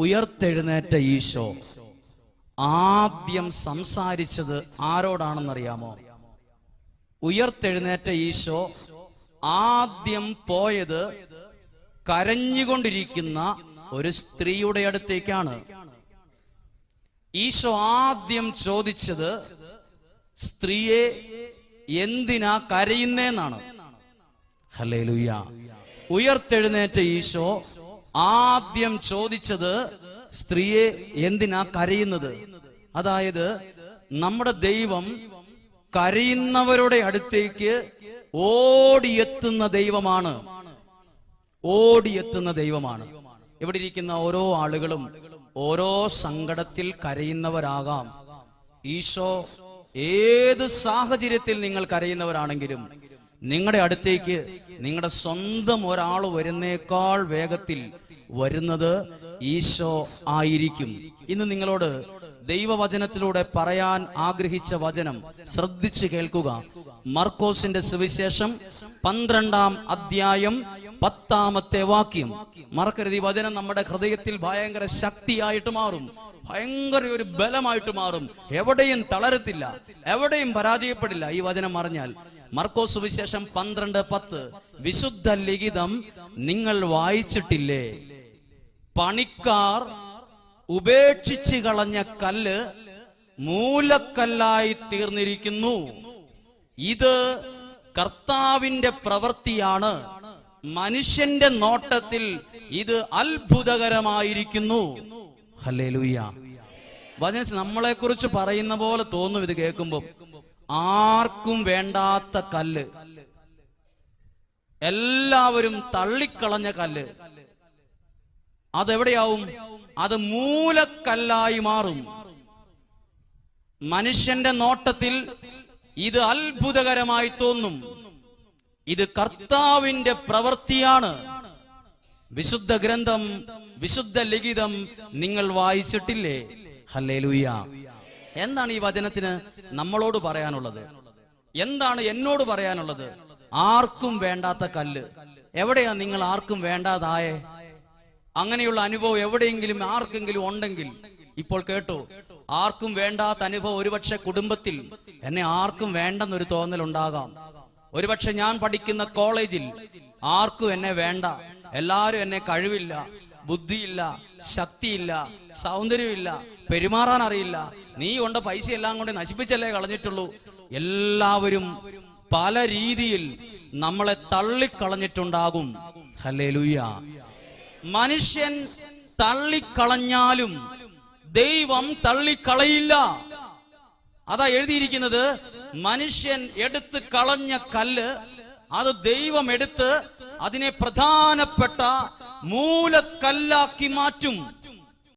ഉയർത്തെഴുന്നേറ്റ ഈശോ. ആദ്യം സംസാരിച്ചത് ആരോടാണെന്നറിയാമോ? ഉയർത്തെഴുന്നേറ്റ ഈശോ ആദ്യം പോയത് കരഞ്ഞുകൊണ്ടിരിക്കുന്ന ഒരു സ്ത്രീയുടെ അടുത്തേക്കാണ്. ഈശോ ആദ്യം ചോദിച്ചത് സ്ത്രീയെ എന്തിനാ കരയുന്നേന്നാണ്. ഹലേ ഹല്ലേലൂയ. ഉയർത്തെഴുന്നേറ്റ ഈശോ ആദ്യം ചോദിച്ചത് സ്ത്രീയെ എന്തിനാ കരയുന്നത്? അതായത് നമ്മുടെ ദൈവം കരയുന്നവരുടെ അടുത്തേക്ക് ഓടിയെത്തുന്ന ദൈവമാണ്. ഓടിയെത്തുന്ന ദൈവമാണ്. ഇവിടെ ഇരിക്കുന്ന ഓരോ ആളുകളും ഓരോ സങ്കടത്തിൽ കരയുന്നവരാകാം. ഈശോ ഏത് സാഹചര്യത്തിൽ നിങ്ങൾ കരയുന്നവരാണെങ്കിലും നിങ്ങളുടെ അടുത്തേക്ക് നിങ്ങളുടെ സ്വന്തം ഒരാൾ വരുന്നേക്കാൾ വേഗത്തിൽ വരുന്നത് ഈശോ ആയിരിക്കും. ഇന്ന് നിങ്ങളോട് ദൈവവചനത്തിലൂടെ പറയാൻ ആഗ്രഹിച്ച വചനം ശ്രദ്ധിച്ചു കേൾക്കുക. മർക്കോസിന്റെ സുവിശേഷം പന്ത്രണ്ടാം അധ്യായം പത്താമത്തെ വാക്യം. മറക്കരുത് ഈ വചനം നമ്മുടെ ഹൃദയത്തിൽ ഭയങ്കര ശക്തിയായിട്ട് മാറും. ഭയങ്കര ഒരു ബലമായിട്ട് മാറും. എവിടെയും തളരത്തില്ല. എവിടെയും പരാജയപ്പെടില്ല. ഈ വചനം അറിഞ്ഞാൽ. മർക്കോ സുവിശേഷം പന്ത്രണ്ട് പത്ത്. വിശുദ്ധ ലിഖിതം നിങ്ങൾ വായിച്ചിട്ടില്ലേ? പണിക്കാർ ഉപേക്ഷിച്ചു കളഞ്ഞ കല്ല് മൂലക്കല്ലായി തീർന്നിരിക്കുന്നു. ഇത് കർത്താവിന്റെ പ്രവൃത്തിയാണ്. മനുഷ്യന്റെ നോട്ടത്തിൽ ഇത് അത്ഭുതകരമായിരിക്കുന്നു. ഹല്ലേലൂയ. നമ്മളെ കുറിച്ച് പറയുന്ന പോലെ തോന്നും ഇത് കേൾക്കുമ്പോൾ ആർക്കും വേണ്ടാത്ത കല്ല്. എല്ലാവരും തള്ളിക്കളഞ്ഞ കല്ല്. അതെവിടെയാവും? അത് മൂലക്കല്ലായി മാറും. മനുഷ്യന്റെ നോട്ടത്തിൽ ഇത് അത്ഭുതകരമായി തോന്നും. ഇത് കർത്താവിന്റെ പ്രവൃത്തിയാണ്. വിശുദ്ധ ഗ്രന്ഥം വിശുദ്ധ ലിഖിതം നിങ്ങൾ വായിച്ചിട്ടില്ലേ? ഹല്ലേലൂയ. എന്താണ് ഈ വചനത്തിന് നമ്മളോട് പറയാനുള്ളത്? എന്താണ് എന്നോട് പറയാനുള്ളത്? ആർക്കും വേണ്ടാത്ത കല്ല്. എവിടെയാ നിങ്ങൾ ആർക്കും വേണ്ടാതായേ? അങ്ങനെയുള്ള അനുഭവം എവിടെയെങ്കിലും ആർക്കെങ്കിലും ഉണ്ടെങ്കിൽ ഇപ്പോൾ കേട്ടു ആർക്കും വേണ്ടാത്ത അനുഭവം ഒരുപക്ഷെ കുടുംബത്തിൽ. എന്നെ ആർക്കും വേണ്ടെന്നൊരു തോന്നൽ ഉണ്ടാകാം ഒരുപക്ഷെ ഞാൻ പഠിക്കുന്ന കോളേജിൽ ആർക്കും എന്നെ വേണ്ട. എല്ലാവരും എന്നെ കഴിവില്ല ബുദ്ധിയില്ല ശക്തിയില്ല സൗന്ദര്യമില്ല പെരുമാറാൻ അറിയില്ല. നീ കൊണ്ട പൈസ എല്ലാം കൊണ്ട് നശിപ്പിച്ചല്ലേ കളഞ്ഞിട്ടുള്ളൂ. എല്ലാവരും പല രീതിയിൽ നമ്മളെ തള്ളിക്കളഞ്ഞിട്ടുണ്ടാകും. ഹല്ലേലൂയ. മനുഷ്യൻ തള്ളിക്കളഞ്ഞാലും ദൈവം തള്ളിക്കളയില്ല. അതാ എഴുതിയിരിക്കുന്നത് മനുഷ്യൻ എടുത്ത് കളഞ്ഞ കല്ല് അത് ദൈവം എടുത്ത് അതിനെ പ്രധാനപ്പെട്ട മൂലക്കല്ലാക്കി മാറ്റും.